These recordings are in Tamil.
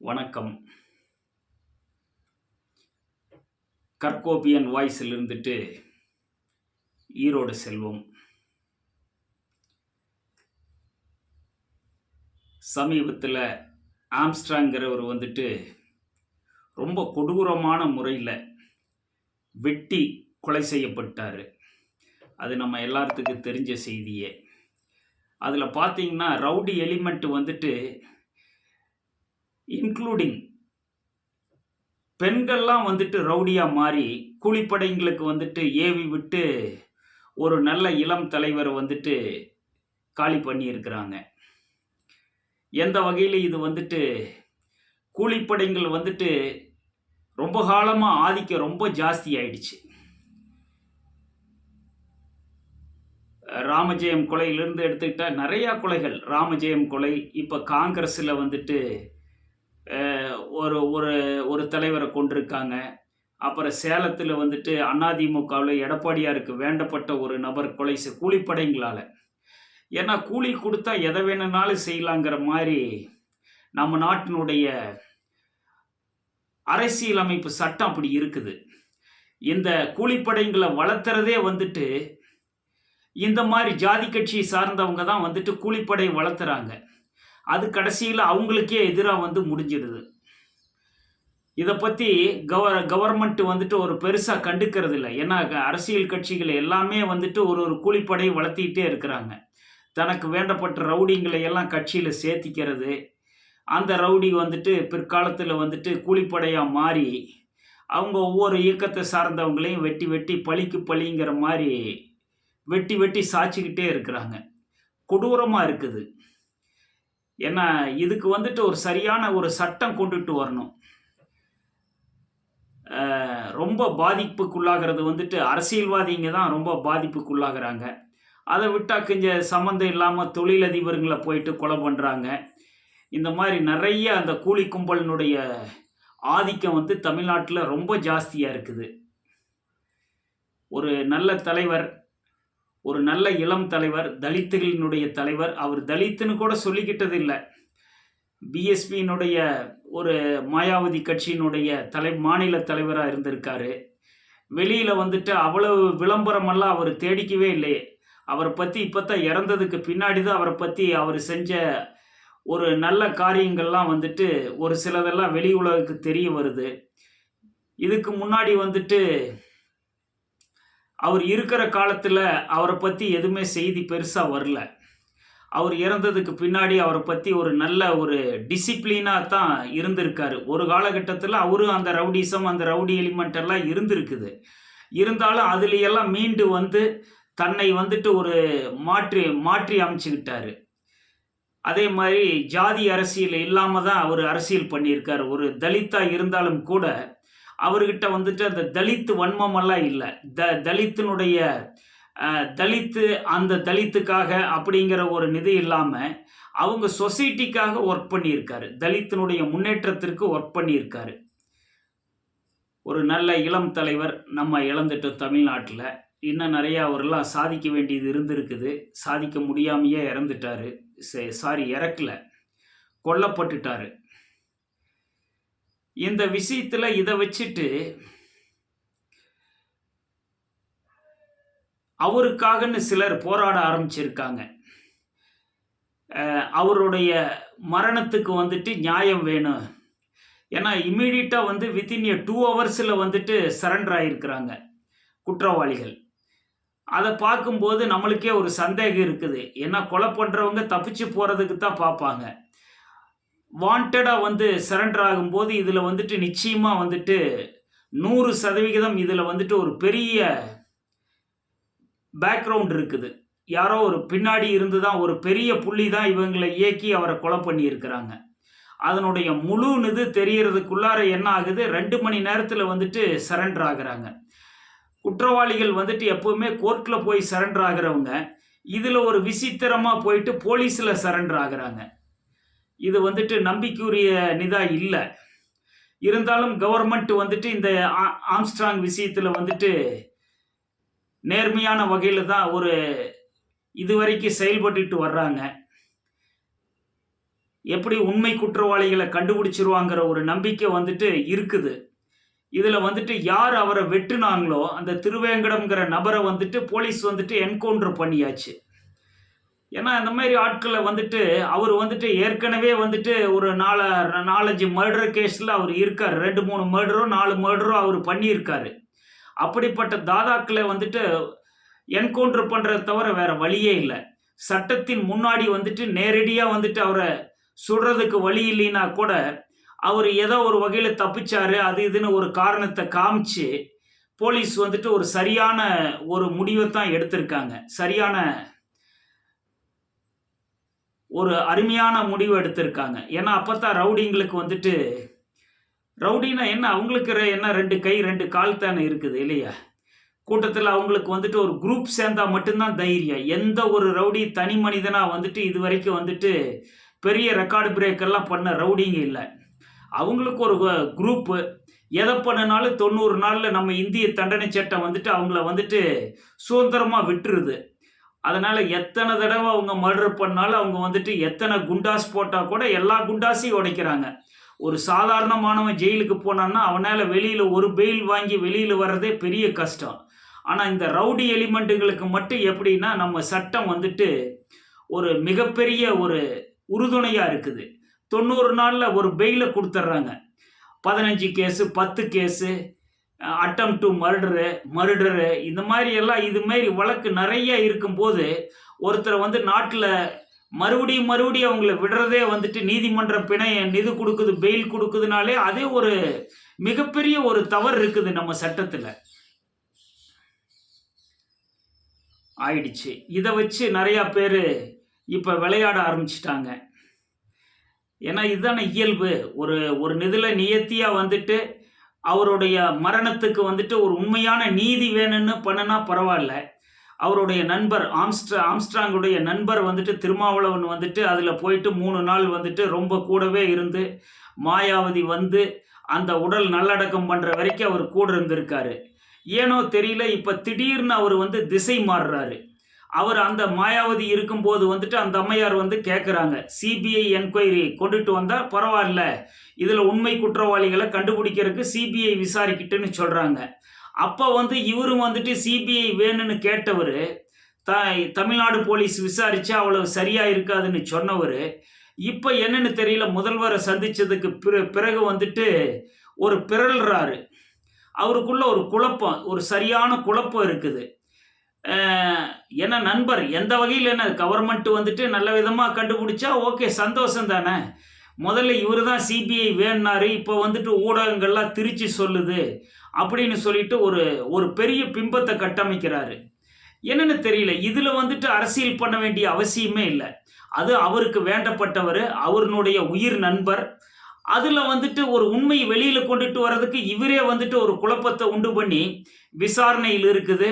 வணக்கம். கர்கோபியன் வாய்ஸில் இருந்துட்டு ஈரோடு செல்வம். சமீபத்தில் ஆம்ஸ்ட்ராங்கிறவர் வந்துட்டு ரொம்ப கொடூரமான முறையில் வெட்டி கொலை செய்யப்பட்டார். அது நம்ம எல்லாத்துக்கும் தெரிஞ்ச செய்தியே. அதில் பார்த்தீங்கன்னா ரவுடி எலிமெண்ட் வந்துட்டு இன்க்ளூடிங் பெண்கள்லாம் வந்துட்டு ரவுடியாக மாறி கூலிப்படைங்களுக்கு வந்துட்டு ஏவி விட்டு ஒரு நல்ல இளம் தலைவரை வந்துட்டு காலி பண்ணியிருக்கிறாங்க. எந்த வகையில் இது வந்துட்டு கூலிப்படைங்கள் வந்துட்டு ரொம்ப காலமாக ஆதிக்கம் ரொம்ப ஜாஸ்தி ஆயிடுச்சு. ராமஜெயம் கொலையிலிருந்து எடுத்துக்கிட்டால் நிறையா கொலைகள். ராமஜெயம் கொலை இப்போ காங்கிரஸில் வந்துட்டு ஒரு ஒரு ஒரு தலைவரை கொண்டிருக்காங்க. அப்புறம் சேலத்தில் வந்துட்டு அதிமுகவில் எடப்பாடியாருக்கு வேண்டப்பட்ட ஒரு நபர் கொலை செய் கூலிப்படைங்களால். ஏன்னா கூலி கொடுத்தா எதை வேணும்னாலும் செய்யலாங்கிற மாதிரி நம்ம நாட்டினுடைய அரசியலமைப்பு சட்டம் அப்படி இருக்குது. இந்த கூலிப்படைங்களை வளர்த்துறதே வந்துட்டு இந்த மாதிரி ஜாதி கட்சியை சார்ந்தவங்க தான் வந்துட்டு கூலிப்படை வளர்த்துறாங்க. அது கடைசியில் அவங்களுக்கே எதிராக வந்து முடிஞ்சிடுது. இதை பற்றி கவ கவர்மெண்ட் வந்துட்டு ஒரு பெருசாக கண்டுக்கிறது இல்லை ஏன்னா அரசியல் கட்சிகள் எல்லாமே வந்துட்டு ஒரு ஒரு கூலிப்படை வளர்த்திக்கிட்டே இருக்கிறாங்க. தனக்கு வேண்டப்பட்ட ரவுடிங்களை எல்லாம் கட்சியில் சேர்த்திக்கிறது. அந்த ரவுடி வந்துட்டு பிற்காலத்தில் வந்துட்டு கூலிப்படையாக மாறி அவங்க ஒவ்வொரு இயக்கத்தை சார்ந்தவங்களையும் வெட்டி வெட்டி பழிக்கு பழிங்கிற மாதிரி வெட்டி வெட்டி சாய்ச்சிக்கிட்டே இருக்கிறாங்க. கொடூரமாக இருக்குது. ஏன்னா இதுக்கு வந்துட்டு ஒரு சரியான ஒரு சட்டம் கொண்டுட்டு வரணும். ரொம்ப பாதிப்புக்குள்ளாகிறது வந்துட்டு அரசியல்வாதிங்க தான் ரொம்ப பாதிப்புக்குள்ளாகிறாங்க. அதை விட்டால் கொஞ்சம் சம்மந்தம் இல்லாமல் தொழிலதிபருங்களை போயிட்டு கொலை பண்ணுறாங்க இந்த மாதிரி நிறைய அந்த கூலி கும்பலினுடைய ஆதிக்கம் வந்து தமிழ்நாட்டில் ரொம்ப ஜாஸ்தியாக இருக்குது. ஒரு நல்ல தலைவர் ஒரு நல்ல இளம் தலைவர் தலித்துகளினுடைய தலைவர். அவர் தலித்துன்னு கூட சொல்லிக்கிட்டது இல்லை பிஎஸ்பியினுடைய ஒரு மாயாவதி கட்சியினுடைய தலை மாநில தலைவராக இருந்திருக்காரு. வெளியில் வந்துட்டு அவ்வளவு விளம்பரமெல்லாம் அவர் தேடிக்கவே இல்லையே. அவரை பற்றி இப்போ தான் இறந்ததுக்கு பின்னாடி தான் அவரை பற்றி அவர் செஞ்ச ஒரு நல்ல காரியங்கள்லாம் வந்துட்டு ஒரு சிலதெல்லாம் வெளி உலகுக்கு தெரிய வருது. இதுக்கு முன்னாடி வந்துட்டு அவர் இருக்கிற காலத்தில் அவரை பற்றி எதுவுமே செய்தி பெருசாக வரல. அவர் இறந்ததுக்கு பின்னாடி அவரை பற்றி ஒரு நல்ல ஒரு டிசிப்ளினாக தான் இருந்திருக்காரு. ஒரு காலகட்டத்தில் அவரும் அந்த ரவுடிசம் அந்த ரவுடி எலிமெண்ட் எல்லாம் இருந்திருக்குது. இருந்தாலும் அதுலையெல்லாம் மீண்டு வந்து தன்னை வந்துட்டு ஒரு மாற்றி மாற்றி அமைச்சுக்கிட்டாரு. அதே மாதிரி ஜாதி அரசியல் இல்லாமல் தான் அவர் அரசியல் பண்ணியிருக்கார். ஒரு தலித்தாக இருந்தாலும் கூட அவர்கிட்ட வந்துட்டு அந்த தலித்து வன்மமெல்லாம் இல்லை. த தலித்தினுடைய தலித்து அந்த தலித்துக்காக அப்படிங்கிற ஒரு நிதி இல்லாமல் அவங்க சொசைட்டிக்காக ஒர்க் பண்ணியிருக்காரு. தலித்தினுடைய முன்னேற்றத்திற்கு ஒர்க் பண்ணியிருக்காரு. ஒரு நல்ல இளம் தலைவர் நம்ம இழந்துட்டோம் தமிழ்நாட்டில். இன்னும் நிறையா அவரெல்லாம் சாதிக்க வேண்டியது இருந்திருக்குது. சாதிக்க முடியாமையே இறந்துட்டாரு. சாரி இறக்கல. கொல்லப்பட்டுட்டார். இந்த விஷயத்தில் இதை வச்சுட்டு அவருக்காகன்னு சிலர் போராட ஆரம்பிச்சிருக்காங்க. அவருடைய மரணத்துக்கு வந்துட்டு நியாயம் வேணும். ஏன்னா இம்மீடியட்டாக வந்து வித்தின் எ டூ ஹவர்ஸில் வந்துட்டு சரண்டர் ஆகியிருக்கிறாங்க குற்றவாளிகள். அதை பார்க்கும்போது நம்மளுக்கே ஒரு சந்தேகம் இருக்குது. ஏன்னா கொலை பண்ணுறவங்க தப்பிச்சு போகிறதுக்கு தான் பார்ப்பாங்க. வாண்டடாக வந்து சரண்டர் ஆகும்போது இதில் வந்துட்டு நிச்சயமாக வந்துட்டு நூறு சதவிகிதம் இதில் வந்துட்டு ஒரு பெரிய பேக்ரவுண்ட் இருக்குது. யாரோ ஒரு பின்னாடி இருந்து தான் ஒரு பெரிய புள்ளி தான் இவங்களை இயக்கி அவரை கொலை பண்ணியிருக்கிறாங்க. அதனுடைய முழு இது தெரியறதுக்குள்ளார என்ன ஆகுது? ரெண்டு மணி நேரத்தில் வந்துட்டு சரண்டர் ஆகுறாங்க. குற்றவாளிகள் வந்துட்டு எப்போவுமே கோர்ட்டில் போய் சரண்டர் ஆகுறவங்க. இதில் ஒரு விசித்திரமாக போயிட்டு போலீஸில் சரண்டர் ஆகுறாங்க. இது வந்துட்டு நம்பிக்கையுரிய நிதா இல்லை. இருந்தாலும் கவர்மெண்ட் வந்துட்டு இந்த ஆ- ஆம்ஸ்ட்ராங் விஷயத்தில் வந்துட்டு நேர்மையான வகையில் தான் ஒரு இதுவரைக்கும் செயல்பட்டுட்டு வர்றாங்க. எப்படி உண்மை குற்றவாளிகளை கண்டுபிடிச்சிருவாங்கிற ஒரு நம்பிக்கை வந்துட்டு இருக்குது. இதில் வந்துட்டு யார் அவரை வெட்டுனாங்களோ அந்த திருவேங்கடம்ங்கிற நபரை வந்துட்டு போலீஸ் வந்துட்டு என்கவுண்டர் பண்ணியாச்சு. ஏன்னா இந்த மாதிரி ஆட்களை வந்துட்டு அவர் வந்துட்டு ஏற்கனவே வந்துட்டு ஒரு நாலு நாலஞ்சு மர்டர் கேஸில் அவர் இருக்கார். ரெண்டு மூணு மர்டரோ நாலு மர்டரோ அவர் பண்ணியிருக்காரு. அப்படிப்பட்ட தாதாக்களை வந்துட்டு என்கவுண்டர் பண்ணுறத தவிர வேறு வழியே இல்லை. சட்டத்தின் முன்னாடி வந்துட்டு நேரடியாக வந்துட்டு அவரை சுடுறதுக்கு வழி இல்லைன்னா கூட அவர் ஏதோ ஒரு வகையில் தப்பிச்சார் அது இதுன்னு ஒரு காரணத்தை காமிச்சு போலீஸ் வந்துட்டு ஒரு சரியான ஒரு முடிவை தான் எடுத்திருக்காங்க. சரியான ஒரு அருமையான முடிவு எடுத்திருக்காங்க. ஏன்னா அப்போ தான் ரவுடிங்களுக்கு வந்துட்டு ரவுடினா என்ன? அவங்களுக்கு ரெ- என்ன? ரெண்டு கை ரெண்டு கால் தானே இருக்குது இல்லையா? கூட்டத்தில் அவங்களுக்கு வந்துட்டு ஒரு குரூப் சேர்ந்தால் மட்டும்தான் தைரியம். எந்த ஒரு ரவுடி தனி மனிதனாக வந்துட்டு இது வரைக்கும் வந்துட்டு பெரிய ரெக்கார்டு பிரேக்கர்லாம் பண்ண ரவுடிங்க இல்லை. அவங்களுக்கு ஒரு குரூப்பு எதை பண்ணினாலும் தொண்ணூறு நாளில் நம்ம இந்திய தண்டனை சட்டம் வந்துட்டு அவங்கள வந்துட்டு சுதந்திரமாக விட்டுருது. அதனால் எத்தனை தடவை அவங்க மர்டர் பண்ணாலும் அவங்க வந்துட்டு எத்தனை குண்டாஸ் போட்டால் கூட எல்லா குண்டாஸையும் உடைக்கிறாங்க. ஒரு சாதாரணமானவன் ஜெயிலுக்கு போனான்னா அவனால் வெளியில் ஒரு பெயில் வாங்கி வெளியில் வர்றதே பெரிய கஷ்டம். ஆனால் இந்த ரவுடி எலிமெண்ட்டுகளுக்கு மட்டும் எப்படின்னா நம்ம சட்டம் வந்துட்டு ஒரு மிகப்பெரிய ஒரு உறுதுணையாக இருக்குது. தொண்ணூறு நாளில் ஒரு பெயிலை கொடுத்துட்றாங்க பதினஞ்சு கேஸு பத்து case attempt to murder murder இந்த மாதிரி எல்லாம் இது மாதிரி வழக்கு நிறைய இருக்கும்போது ஒருத்தரை வந்து நாட்டில் மறுபடியும் மறுபடியும் அவங்கள விடுறதே வந்துட்டு நீதிமன்ற பிணை நிதி கொடுக்குது பெயில் கொடுக்குதுனாலே அதே ஒரு மிகப்பெரிய ஒரு தவறு இருக்குது நம்ம சட்டத்தில். ஆயிடுச்சு. இதை வச்சு நிறையா பேர் இப்போ விளையாட ஆரம்பிச்சிட்டாங்க. ஏன்னா இதுதானே இயல்பு. ஒரு ஒரு நிதில நியத்தியாக வந்துட்டு அவருடைய மரணத்துக்கு வந்துட்டு ஒரு உண்மையான நீதி வேணும்னு பண்ணுனா பரவாயில்ல. அவருடைய நண்பர் ஆம்ஸ்ட்ரா ஆம்ஸ்ட்ராங்குடைய நண்பர் வந்துட்டு திருமாவளவன் வந்துட்டு அதில் போயிட்டு மூணு நாள் வந்துட்டு ரொம்ப கூடவே இருந்து மாயாவதி வந்து அந்த உடல் நல்லடக்கம் பண்ணுற வரைக்கும் அவர் கூட இருந்திருக்காரு. ஏனோ தெரியல இப்போ திடீர்னு அவர் வந்து திசை மாறுறாரு. அவர் அந்த மாயாவதி இருக்கும்போது வந்துட்டு அந்த அம்மையார் வந்து கேட்குறாங்க சிபிஐ என்கொயரி கொண்டுட்டு வந்தால் பரவாயில்ல. இதில் உண்மை குற்றவாளிகளை கண்டுபிடிக்கிறதுக்கு சிபிஐ விசாரிக்கிட்டுன்னு சொல்கிறாங்க அப்போ வந்து இவரும் வந்துட்டு சிபிஐ வேணும்னு கேட்டவர் த தமிழ்நாடு போலீஸ் விசாரித்து அவ்வளவு சரியாக இருக்காதுன்னு சொன்னவர் இப்போ என்னன்னு தெரியல முதல்வரை சந்தித்ததுக்கு பிற பிறகு வந்துட்டு ஒரு பிறல்றாரு. அவருக்குள்ள ஒரு குழப்பம் ஒரு சரியான குழப்பம் இருக்குது. ஏன்னா என்ன நண்பர் எந்த வகையில் என்ன? கவர்மெண்ட் வந்துட்டு நல்ல விதமாக கண்டுபிடிச்சா ஓகே சந்தோஷம் தானே? முதல்ல இவர் தான் சிபிஐ வேணுனாரு இப்போ வந்துட்டு ஊடகங்கள்லாம் திருச்சி சொல்லுது அப்படின்னு சொல்லிட்டு ஒரு ஒரு பெரிய பிம்பத்தை கட்டமைக்கிறாரு. என்னன்னு தெரியல இதில் வந்துட்டு அரசியல் பண்ண வேண்டிய அவசியமே இல்லை. அது அவருக்கு வேண்டப்பட்டவர் அவருடைய உயிர் நண்பர் அதில் வந்துட்டு ஒரு உண்மை வெளியில் கொண்டுட்டு வர்றதுக்கு இவரே வந்துட்டு ஒரு குழப்பத்தை உண்டு பண்ணி விசாரணையில் இருக்குது.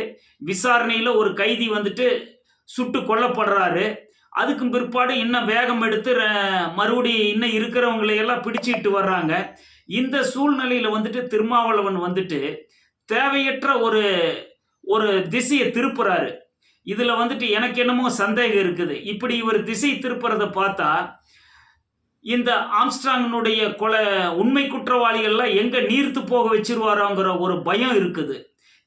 விசாரணையில் ஒரு கைதி வந்துட்டு சுட்டு கொல்லப்படுறாரு. அதுக்கும் பிற்பாடு இன்னும் வேகம் எடுத்து மறுபடி இன்னும் இருக்கிறவங்களையெல்லாம் பிடிச்சிட்டு வர்றாங்க. இந்த சூழ்நிலையில் வந்துட்டு திருமாவளவன் வந்துட்டு தேவையற்ற ஒரு ஒரு திசையை திருப்புறாரு. இதில் வந்துட்டு எனக்கு என்னமோ சந்தேகம் இருக்குது. இப்படி இவர் திசை திருப்புறதை பார்த்தா இந்த ஆம்ஸ்ட்ராங்கினுடைய கொலை உண்மை குற்றவாளிகள்லாம் எங்கே நீர்த்து போக வச்சிருவாரோங்கிற ஒரு பயம் இருக்குது.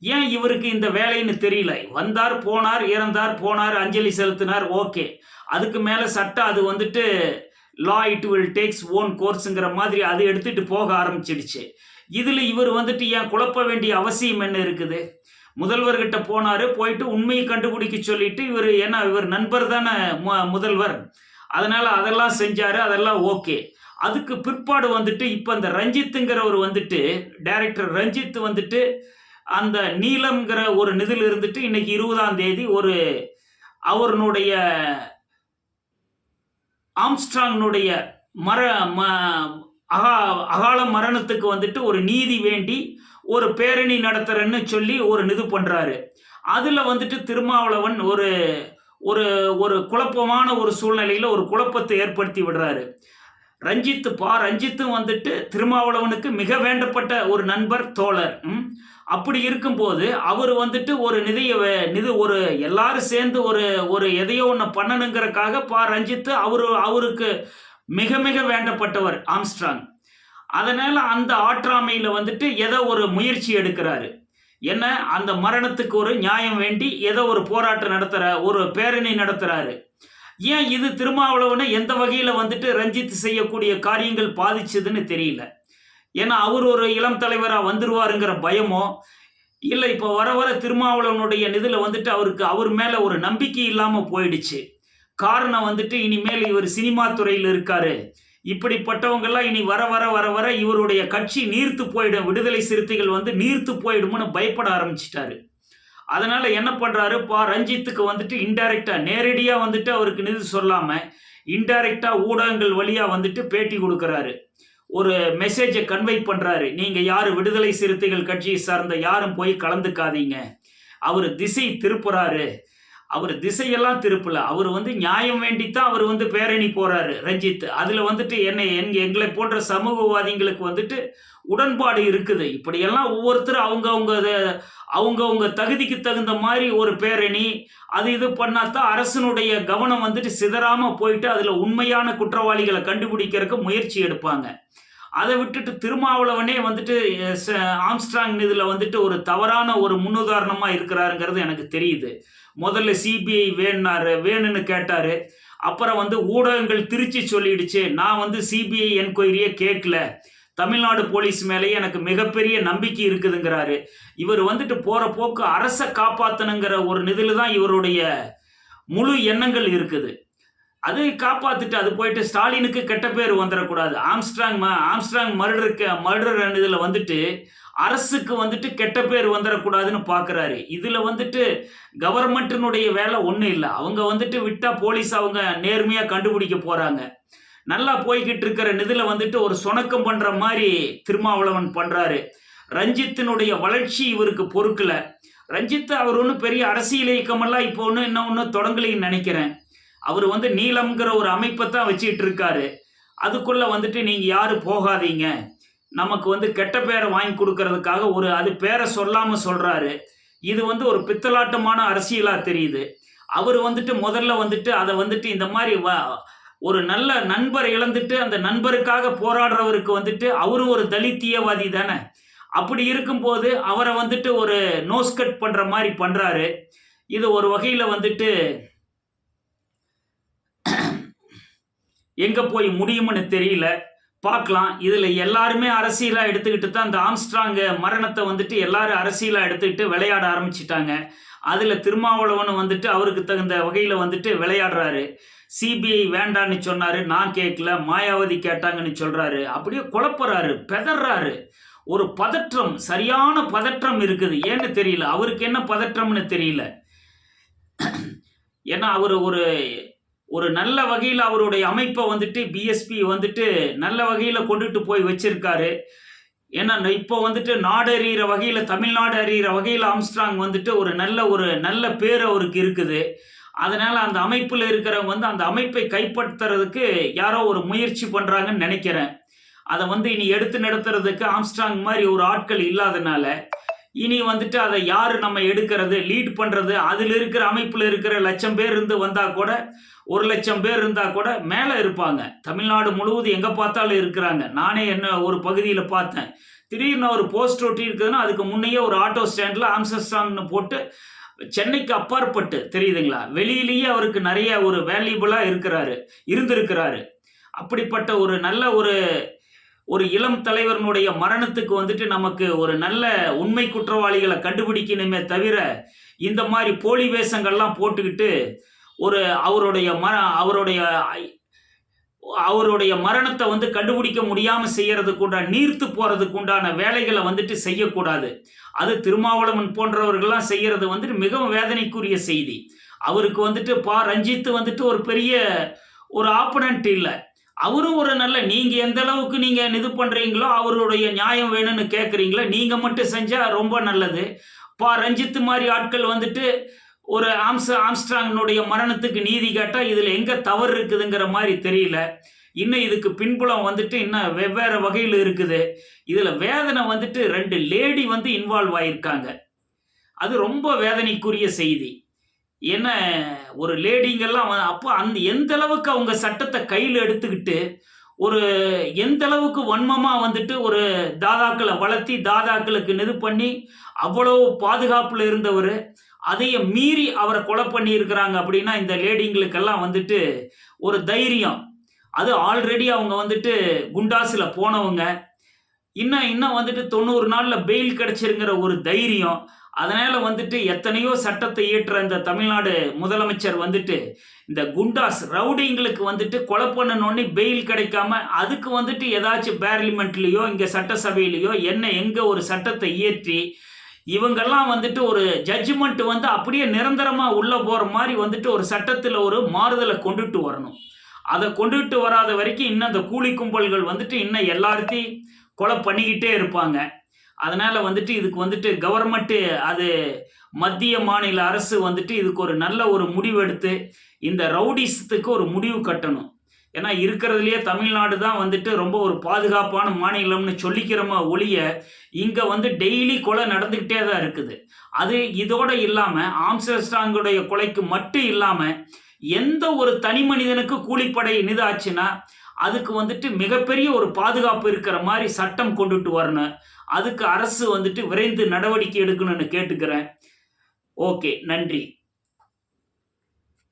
ஏன் இவருக்கு இந்த வேலைன்னு தெரியல? வந்தார் போனார் இறந்தார் போனார் அஞ்சலி செலுத்தினார் ஓகே. அதுக்கு மேலே சட்டம் அது வந்துட்டு law it will takes own கோர்ஸுங்கிற மாதிரி அது எடுத்துகிட்டு போக ஆரம்பிச்சிடுச்சு. இதில் இவர் வந்துட்டு ஏன் குழப்ப வேண்டிய அவசியம் என்ன இருக்குது? முதல்வர்கிட்ட போனார் போயிட்டு உண்மையை கண்டுபிடிக்க சொல்லிட்டு இவர் ஏன்னா இவர் நண்பர் தானே முதல்வர். அதனால் அதெல்லாம் செஞ்சார் அதெல்லாம் ஓகே. அதுக்கு பிற்பாடு வந்துட்டு இப்போ அந்த ரஞ்சித்துங்கிறவர் வந்துட்டு டைரக்டர் ரஞ்சித் வந்துட்டு அந்த நீலம்ங்கிற ஒரு நிதில் இருந்துட்டு இன்னைக்கு இருபதாம் தேதி ஒரு அவருடைய ஆம்ஸ்ட்ராங்னுடைய மர ம அகா அகால மரணத்துக்கு வந்துட்டு ஒரு நீதி வேண்டி ஒரு பேரணி நடத்துறேன்னு சொல்லி ஒரு இது பண்ணுறாரு அதில் வந்துட்டு திருமாவளவன் ஒரு ஒரு ஒரு குழப்பமான ஒரு சூழ்நிலையில் ஒரு குழப்பத்தை ஏற்படுத்தி விடுறாரு. ரஞ்சித்து பா ரஞ்சித்தும் வந்துட்டு திருமாவளவனுக்கு மிக வேண்டப்பட்ட ஒரு நண்பர் தோழர். அப்படி இருக்கும்போது அவர் வந்துட்டு ஒரு நிதியை வே- நிதி ஒரு எல்லாரும் சேர்ந்து ஒரு ஒரு எதையோ ஒன்று பண்ணணுங்கிறக்காக பா ரஞ்சித்து அவரு அவருக்கு மிக மிக வேண்டப்பட்டவர் ஆம்ஸ்ட்ராங். அதனால் அந்த ஆற்றாமையில் வந்துட்டு ஏதோ ஒரு முயற்சி எடுக்கிறாரு. என்ன? அந்த மரணத்துக்கு ஒரு நியாயம் வேண்டி ஏதோ ஒரு போராட்டம் நடத்துகிற ஒரு பேரணி நடத்துகிறாரு ஏன் இது திருமாவளவனை எந்த வகையில் வந்துட்டு ரஞ்சித் செய்யக்கூடிய காரியங்கள் பாதிச்சதுன்னு தெரியல. ஏன்னா அவர் ஒரு இளம் தலைவராக வந்துருவாருங்கிற பயமோ இல்லை இப்போ வர வர திருமாவளவனுடைய இதில் வந்துட்டு அவருக்கு அவர் மேலே ஒரு நம்பிக்கை இல்லாமல் போயிடுச்சு. காரணம் வந்துட்டு இனிமேல் இவர் சினிமா துறையில் இருக்காரு. இப்படிப்பட்டவங்கெல்லாம் இனி வர வர வர வர இவருடைய கட்சி நீர்த்து போயிடும் விடுதலை சிறுத்தைகள் வந்து நீர்த்து போயிடும்னு பயப்பட ஆரம்பிச்சிட்டாரு. அதனால என்ன பண்ணுறாரு பா ரஞ்சித்துக்கு வந்துட்டு இன்டைரக்டாக நேரடியாக வந்துட்டு அவருக்கு நிதி சொல்லாமல் இன்டைரக்டாக ஊடகங்கள் வழியாக வந்துட்டு பேட்டி கொடுக்குறாரு. ஒரு மெசேஜை கன்வை பண்ணுறாரு நீங்கள் யார்? விடுதலை சிறுத்தைகள் கட்சியை சார்ந்த யாரும் போய் கலந்துக்காதீங்க. அவர் திசை திருப்புறாரு. அவர் திசையெல்லாம் திருப்பல. அவர் வந்து நியாயம் வேண்டித்தான் அவர் வந்து பேரணி போறாரு ரஞ்சித். அதுல வந்துட்டு என்னை எங்க எங்களை போன்ற சமூகவாதிகளுக்கு வந்துட்டு உடன்பாடு இருக்குது. இப்படியெல்லாம் ஒவ்வொருத்தரும் அவங்க அவங்க அவங்க தகுதிக்கு தகுந்த மாதிரி ஒரு பேரணி அது இது பண்ணாதான் அரசனுடைய கவனம் வந்துட்டு சிதறாம போயிட்டு அதுல உண்மையான குற்றவாளிகளை கண்டுபிடிக்கிறதுக்கு முயற்சி எடுப்பாங்க. அதை விட்டுட்டு திருமாவளவனே வந்துட்டு ச- ஆம்ஸ்ட்ராங் இதில் வந்துட்டு ஒரு தவறான ஒரு முன்னுதாரணமாக இருக்கிறாருங்கிறது எனக்கு தெரியுது. முதல்ல சிபிஐ வேணுனாரு வேணும்னு கேட்டார். அப்புறம் வந்து ஊடகங்கள் திருச்சி சொல்லிடுச்சு. நான் வந்து சிபிஐ என்கொயரியே கேட்கல தமிழ்நாடு போலீஸ் மேலேயே எனக்கு மிகப்பெரிய நம்பிக்கை இருக்குதுங்கிறாரு. இவர் வந்துட்டு போகிற போக்கு அரசை காப்பாற்றணுங்கிற ஒரு நிதியில் தான் இவருடைய முழு எண்ணங்கள் இருக்குது. அது காப்பாற்றிட்டு அது போயிட்டு ஸ்டாலினுக்கு கெட்ட பேர் வந்துடக்கூடாது ஆம்ஸ்ட்ராங் ம- ஆம்ஸ்ட்ராங் மர்டருக்கு மர்டர் இதில் வந்துட்டு அரசுக்கு வந்துட்டு கெட்ட பேர் வந்துடக்கூடாதுன்னு பார்க்குறாரு இதில் வந்துட்டு கவர்மெண்ட்டினுடைய வேலை ஒன்றும் இல்லை. அவங்க வந்துட்டு விட்டால் போலீஸ் அவங்க நேர்மையாக கண்டுபிடிக்க போகிறாங்க நல்லா போய்கிட்டு இருக்கிற நிதியில் வந்துட்டு ஒரு சுணக்கம் பண்ணுற மாதிரி திருமாவளவன் பண்ணுறாரு ரஞ்சித்தினுடைய வளர்ச்சி இவருக்கு பொறுக்கலை. ரஞ்சித் அவர் ஒன்றும் பெரிய அரசியல் இயக்கமெல்லாம் இப்போ ஒன்றும் இன்னும் ஒன்றும் தொடங்கலைன்னு நினைக்கிறேன். அவர் வந்து நீலம்ங்கிற ஒரு அமைப்பை தான் வச்சுக்கிட்டு இருக்காரு அதுக்குள்ளே வந்துட்டு நீங்கள் யாரும் போகாதீங்க. நமக்கு வந்து கெட்ட பேரை வாங்கி கொடுக்கறதுக்காக ஒரு அது பேரை சொல்லாமல் சொல்கிறாரு இது வந்து ஒரு பித்தலாட்டமான அரசியலாக தெரியுது. அவர் வந்துட்டு முதல்ல வந்துட்டு அதை வந்துட்டு இந்த மாதிரி வ ஒரு நல்ல நண்பர் இழந்துட்டு அந்த நண்பருக்காக போராடுறவருக்கு வந்துட்டு அவரும் ஒரு தலித்தியவாதி தானே. அப்படி இருக்கும்போது அவரை வந்துட்டு ஒரு நோஸ் கட் பண்ணுற மாதிரி பண்ணுறாரு இது ஒரு வகையில் வந்துட்டு எங்கே போய் முடியும்னு தெரியல. பார்க்கலாம். இதில் எல்லாருமே அரசியலாக எடுத்துக்கிட்டு தான் இந்த ஆம்ஸ்ட்ராங்க மரணத்தை வந்துட்டு எல்லாரும் அரசியலாக எடுத்துக்கிட்டு விளையாட ஆரம்பிச்சிட்டாங்க. அதில் திருமாவளவன் வந்துட்டு அவருக்கு தகுந்த வகையில் வந்துட்டு விளையாடுறாரு. சிபிஐ வேண்டான்னு சொன்னார். நான் கேட்கல. மாயாவதி கேட்டாங்கன்னு சொல்கிறாரு அப்படியே குழப்பறாரு. பெதறாரு. ஒரு பதற்றம் சரியான பதற்றம் இருக்குது. ஏன்னு தெரியல. அவருக்கு என்ன பதற்றம்னு தெரியல. ஏன்னா அவர் ஒரு ஒரு நல்ல வகையில் அவருடைய அமைப்பை வந்துட்டு பிஎஸ்பி வந்துட்டு நல்ல வகையில் கொண்டுட்டு போய் வச்சிருக்காரு. ஏன்னா இப்போ வந்துட்டு நாடு அறிகிற வகையில் தமிழ்நாடு அறிகிற வகையில் ஆம்ஸ்ட்ராங் வந்துட்டு ஒரு நல்ல ஒரு நல்ல பேர் அவருக்கு இருக்குது. அதனால் அந்த அமைப்பில் இருக்கிறவங்க வந்து அந்த அமைப்பை கைப்பற்றுறதுக்கு யாரோ ஒரு முயற்சி பண்ணுறாங்கன்னு நினைக்கிறேன். அதை வந்து இனி எடுத்து நடத்துறதுக்கு ஆம்ஸ்ட்ராங் மாதிரி ஒரு ஆட்கள் இல்லாதனால இனி வந்துட்டு அதை யார் நம்ம எடுக்கிறது? லீட் பண்ணுறது அதில் இருக்கிற அமைப்பில் இருக்கிற லட்சம் பேர் இருந்து வந்தால் கூட ஒரு லட்சம் பேர் இருந்தால் கூட மேலே இருப்பாங்க. தமிழ்நாடு முழுவதும் எங்கே பார்த்தாலும் இருக்கிறாங்க. நானே என்ன ஒரு பகுதியில் பார்த்தேன். திடீர்னு ஒரு போஸ்ட் ஒட்டி இருக்குதுன்னா அதுக்கு முன்னையே ஒரு ஆட்டோ ஸ்டாண்டில் ஆம்சஸ்டாங்னு போட்டு சென்னைக்கு அப்பாற்பட்டு தெரியுதுங்களா? வெளியிலேயே அவருக்கு நிறைய ஒரு வேல்யூபிளாக இருக்கிறாரு இருந்திருக்கிறாரு. அப்படிப்பட்ட ஒரு நல்ல ஒரு ஒரு இளம் தலைவர்னுடைய மரணத்துக்கு வந்துட்டு நமக்கு ஒரு நல்ல உண்மை குற்றவாளிகளை கண்டுபிடிக்கணுமே தவிர இந்த மாதிரி போலி வேஷங்கள்லாம் போட்டுக்கிட்டு ஒரு அவருடைய மர அவருடைய அவருடைய மரணத்தை வந்து கண்டுபிடிக்க முடியாமல் செய்யறதுக்கு உண்டான நீர்த்து போகிறதுக்கு உண்டான வேலைகளை வந்துட்டு செய்யக்கூடாது. அது திருமாவளவன் போன்றவர்கள்லாம் செய்யறது வந்துட்டு மிகவும் வேதனைக்குரிய செய்தி. அவருக்கு வந்துட்டு பா ரஞ்சித்து வந்துட்டு ஒரு பெரிய ஒரு ஆப்பனண்ட் இல்லை. அவரும் ஒரு நல்ல நீங்க எந்த அளவுக்கு நீங்க இது பண்றீங்களோ அவருடைய நியாயம் வேணும்னு கேட்குறீங்களோ நீங்க மட்டும் செஞ்சா ரொம்ப நல்லது. பா ரஞ்சித் மாதிரி ஆட்கள் வந்துட்டு ஒரு ஆம்ஸ் ஆம்ஸ்ட்ராங்கனுடைய மரணத்துக்கு நீதி கேட்டால் இதில் எங்கே தவறு இருக்குதுங்கிற மாதிரி தெரியல. இன்னும் இதுக்கு பின்புலம் வந்துட்டு இன்னும் வெவ்வேறு வகையில் இருக்குது. இதில் வேதனை வந்துட்டு ரெண்டு லேடி வந்து இன்வால்வ் ஆயிருக்காங்க. அது ரொம்ப வேதனைக்குரிய செய்தி. என்ன ஒரு லேடிங்கெல்லாம் வ- அப்போ அந்த எந்த அளவுக்கு அவங்க சட்டத்தை கையில் எடுத்துக்கிட்டு ஒரு எந்த அளவுக்கு வன்மமாக வந்துட்டு ஒரு தாதாக்களை வளர்த்தி தாதாக்களுக்கு இது பண்ணி அவ்வளோ பாதுகாப்பில் இருந்தவர் அதையும் மீறி அவரை கொலை பண்ணியிருக்கிறாங்க அப்படின்னா இந்த லேடிங்களுக்கெல்லாம் வந்துட்டு ஒரு தைரியம். அது ஆல்ரெடி அவங்க வந்துட்டு குண்டாஸில் போனவங்க. இன்னும் இன்னும் வந்துட்டு தொண்ணூறு நாளில் பெயில் கிடச்சிருங்கிற ஒரு தைரியம். அதனால் வந்துட்டு எத்தனையோ சட்டத்தை இயற்ற இந்த தமிழ்நாடு முதலமைச்சர் வந்துட்டு இந்த குண்டாஸ் ரவுடிங்களுக்கு வந்துட்டு கொலை பண்ணணுன்னு பெயில் கிடைக்காம அதுக்கு வந்துட்டு ஏதாச்சும் பார்லிமெண்ட்லேயோ இங்கே சட்டசபையிலையோ என்ன எங்கே ஒரு சட்டத்தை இயற்றி இவங்கெல்லாம் வந்துட்டு ஒரு ஜட்ஜ்மெண்ட் வந்து அப்படியே நிரந்தரமாக உள்ளே போகிற மாதிரி வந்துட்டு ஒரு சட்டத்தில் ஒரு மாறுதலை கொண்டுட்டு வரணும். அதை கொண்டுட்டு வராத வரைக்கும் இன்னும் அந்த கூலி கும்பல்கள் வந்துட்டு இன்னும் எல்லாத்தையும் கொலை பண்ணிக்கிட்டே இருப்பாங்க. அதனால் வந்துட்டு இதுக்கு வந்துட்டு கவர்மெண்ட்டு அது மத்திய மாநில அரசு வந்துட்டு இதுக்கு ஒரு நல்ல ஒரு முடிவெடுத்து இந்த ரவுடிசத்துக்கு ஒரு முடிவு கட்டணும். ஏன்னா இருக்கிறதுலையே தமிழ்நாடு தான் வந்துட்டு ரொம்ப ஒரு பாதுகாப்பான மாநிலம்னு சொல்லிக்கிறோமா ஒழிய இங்கே வந்து டெய்லி கொலை நடந்துக்கிட்டே தான் இருக்குது. அது இதோடு இல்லாமல் ஆம்ஸ்டர்ஸ்டாங்குடைய கொலைக்கு மட்டும் இல்லாமல் எந்த ஒரு தனி மனிதனுக்கு கூலிப்படை நிதாச்சுன்னா அதுக்கு வந்துட்டு மிகப்பெரிய ஒரு பாதுகாப்பு இருக்கிற மாதிரி சட்டம் கொண்டுட்டு வரணும். அதுக்கு அரசு வந்துட்டு விரைந்து நடவடிக்கை எடுக்கணும்னு கேட்டுக்கிறேன். ஓகே நன்றி.